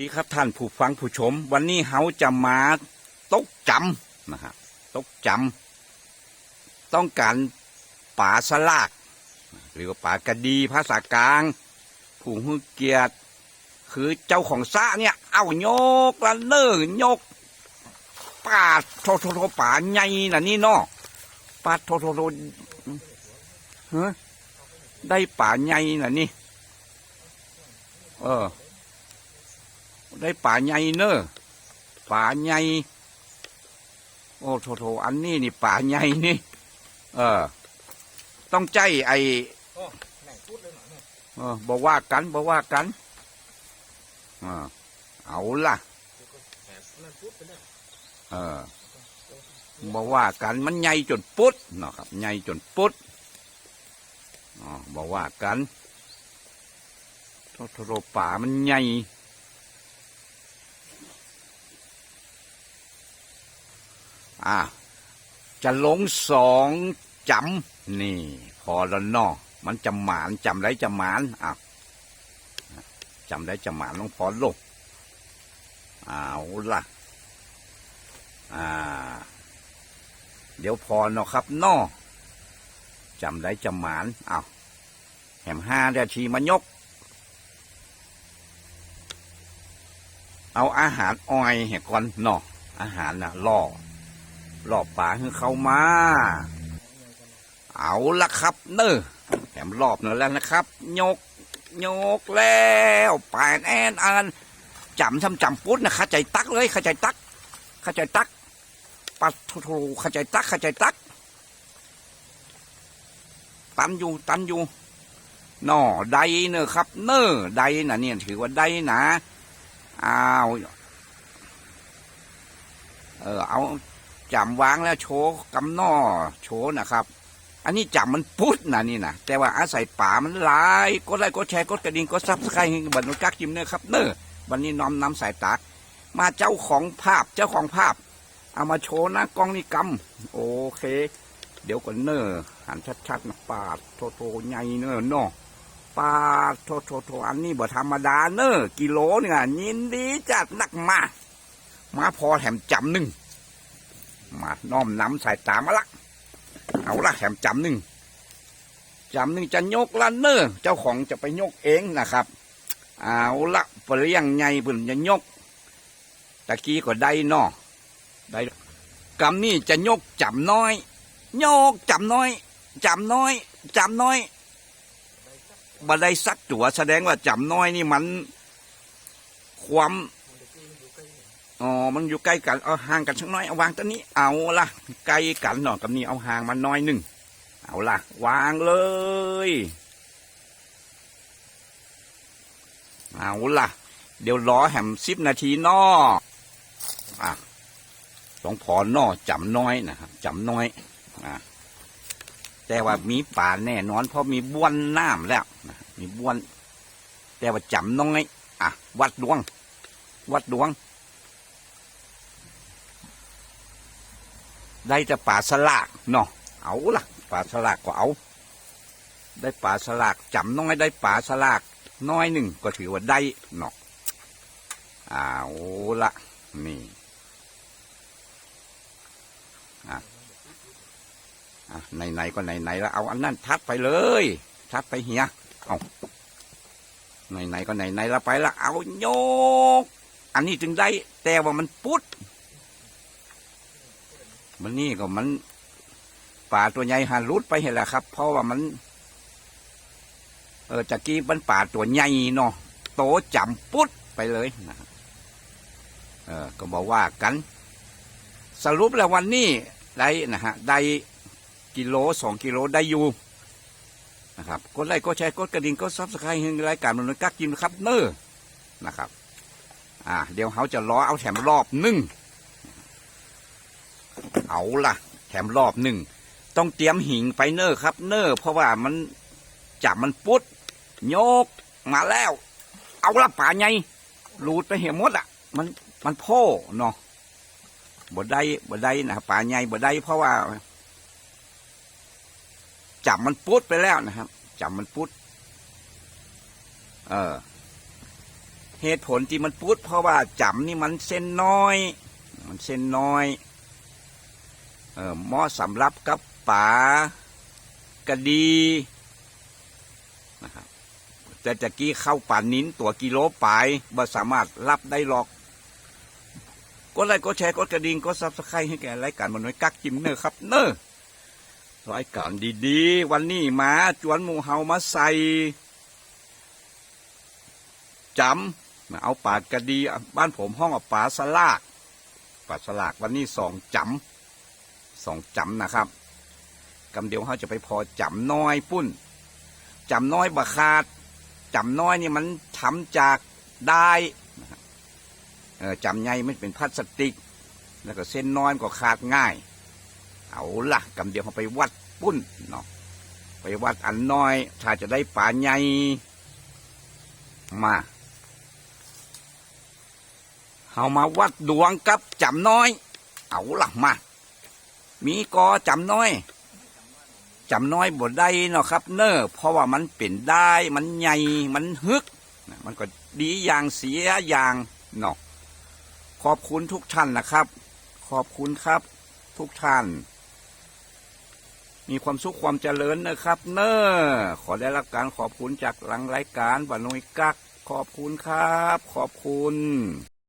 ดีครับท่านผู้ฟังผู้ชม วันนี้เฮาจะมาตกจำนะครับตกจำต้องการป่าสลากหรือว่าป่ากระดีภาษากลาง ผู้หูเกียรติคือเจ้าของซะเนี่ย เอาโยกละเน้อยกป่าโทโทโทป่าใหญ่น่ะนี่เนาะป่าโทโทโทเฮ้ได้ป่าใหญ่น่ะนี่ เออ ได้ป่าใหญ่เนอะป่าใหญ่โอ้โถโถอันนี้นี่ป่าใหญ่นี่ เออ ต้องใจไอเออบอกว่ากันบอกว่ากันเออเอาล่ะเออบอกว่ากันมันใหญ่จนปุ๊ดเนาะครับใหญ่จนปุ๊ดอ๋อบอกว่ากันโถโถป่ามันใหญ่ อะจะลงสองจำนี่ พอแล้วนอมันจะหมานจำได้จะหมานอะจำได้จะหมานลงพอลงเอาล่ะอ่า เดี๋ยวพอเนาะครับนอจำได้จะหมานเอาแหมห้านาทีมายก เอาอาหารอ้อยเหก่อนนาะอาหารน่ะล่อ รอบป่าคือเข้ามา เอาละครับเนอแถมรอบเนแล้วนะครับยกยกแล้วปานแอนอันจำทำจำปุ๊ดนะข้าใจตักเลยข้าใจตักข้าใจตักปัดทูข้าใจตักข้าใจตักตันอยู่ตันอยู่นอใดเนอะครับ เนอใดนะเนี่ยถือว่าใดนะอ้าวเออเอา จำวางแล้วโชว์กำนอโชว์นะครับ อันนี้จำมันพุดนะนี่นะแต่ว่าอาศัยป่ามันหลายกดไลค์กดแชร์กดกระดิ่งกดซับสไครต์ให้บันทึกกักจิมเนอร์ครับเนอร์วันนี้น้อมนำสายตามาเจ้าของภาพเจ้าของภาพ เอามาโชว์นะกล้องนี่กำโอเค เดี๋ยวก่อนเนอร์หันชัดๆนะปาดโทโทใหญ่เนอร์เนอปาดโทโทโทอันนี้บ่ธรรมดาเนอร์กิโลเนี่ยยินดีจัดหนักมามาพอแถมจำหนึ่ง มาน้อมน้ำสายตามาละเอาละแถมจำหนึ่งจำหนึ่งจะยกละเนอเจ้าของจะไปยกเองนะครับ เอาละเปลี่ยงไงเพิ่นจะยก ตะกี้ก็ได้นอได้กำนี่จะยกจำน้อยยกจำน้อยจำน้อยจำน้อยบันได้สักตัวแสดงว่าจำน้อยนี่มัน ความ อ๋อ มันอยู่ใกล้กัน เอาห่างกันสักน้อย เอาวางตัวนี้ เอาละใกล้กันหน่อยกับนี้เอาห่างมันน้อยหนึ่ง เอาละวางเลย เอาละเดี๋ยวรอแหมสิบนาทีนออะต้องพอนอจำน้อยนะครับจำน้อย อะแต่ว่ามีป่าแน่นอน เพราะมีบ้วนน้ำแล้วนะมีบ้วน แต่ว่าจำน้อย อะ วัดดวง วัดดวง ได้แต่ป่าสลากเนาะเอาล่ะป่าสลากก็เอา ได้ป่าสลากจำน้อยได้ป่าสลากน้อยหนึ่งก็ถือว่าได้เนาะเอาละนี่อะอะไหนๆก็ไหนๆแล้วเอาอันนั้นทัดไปเลยทัดไปเฮียเอาไหนๆก็ไหนๆแล้วไปละเอาโยก อันนี้จึงได้แต่ว่ามันปุ๊ด มันนี่ก็มันป่าตัวใหญ่หันรุดไปเห็นแหละครับ เพราะว่ามัน เออจากกี้มันป่าตัวใหญ่เนาะโตจำปุ๊ดไปเลยนะเออ ก็บอกว่ากัน สรุปแล้ววันนี้ได้นะฮะได้กิโลสองกิโลได้อยู่นะครับกดไลค์กดแชร์กดกระดิ่งกดซับสไครต์ให้รายการมันกักกินครับเนอร์นะครับ อ่า เดี๋ยวเขาจะรอเอาแถมรอบหนึ่ง เอาล่ะ แถมรอบหนึ่ง ต้องเตรียมหิงไปเนอร์ครับ เนอร์เพราะว่ามันจับมันปุ๊ดโยกมาแล้ว เอาละป่าไงรูดไปเหี่ยมดอะ มันมันพ่อเนาะบ่ได้บ่ได้นะป่าไงบ่ได้เพราะว่า จับมันปุ๊ดไปแล้วนะครับ จับมันปุ๊ดเออ เหตุผลที่มันปุดเพราะว่าจำนี่มันเส้นน้อย มันเส้นน้อย หมาะสำรับกับป่ากระดีนะครับแต่ตะกี้เข้าป่านิ้นตัวกิโลปลายบ่สามารถรับได้หรอกกดไลค์กดแชร์กดกระดิ่งกดซับสไครต์ให้แก่รายการมันน้อยกักจิมเนอร์ครับเนอร์รายการดีๆ วันนี้มาจวนหมูเฮามาใส่จำเอาปากกระดี บ้านผมห้องอปลาสลากปลาสลากวันนี้สองจำ สองจำนะครับกำเดียวเขาจะไปพอจำน้อยปุ้นจำน้อยบะขาดจำน้อยนี่มันทำจากได้เออจำใหญ่ไม่เป็นพลาสติก แล้วก็เส้นน้อยก็ขาดง่าย เอาละกำเดียวเขาไปวัดปุ้นเนาะไปวัดอันน้อย ถ้าจะได้ป่าใหญ่มาเอามาวัดดวงกับจำน้อย เอาละมา มีกอจำน้อยจำน้อยบ่ได้เนาะครับ เนอ้อเพราะว่ามันเป็นได้มันใหญ่มันฮึก มันก็ดีอย่างเสียอย่างเนาะขอบคุณทุกท่านนะครับ ขอบคุณครับ ทุกท่าน มีความสุขความเจริญนะครับ เนอ้อขอได้รับการขอบคุณจากหลังรายการบานุยกักขอบคุณครับ ขอบคุณ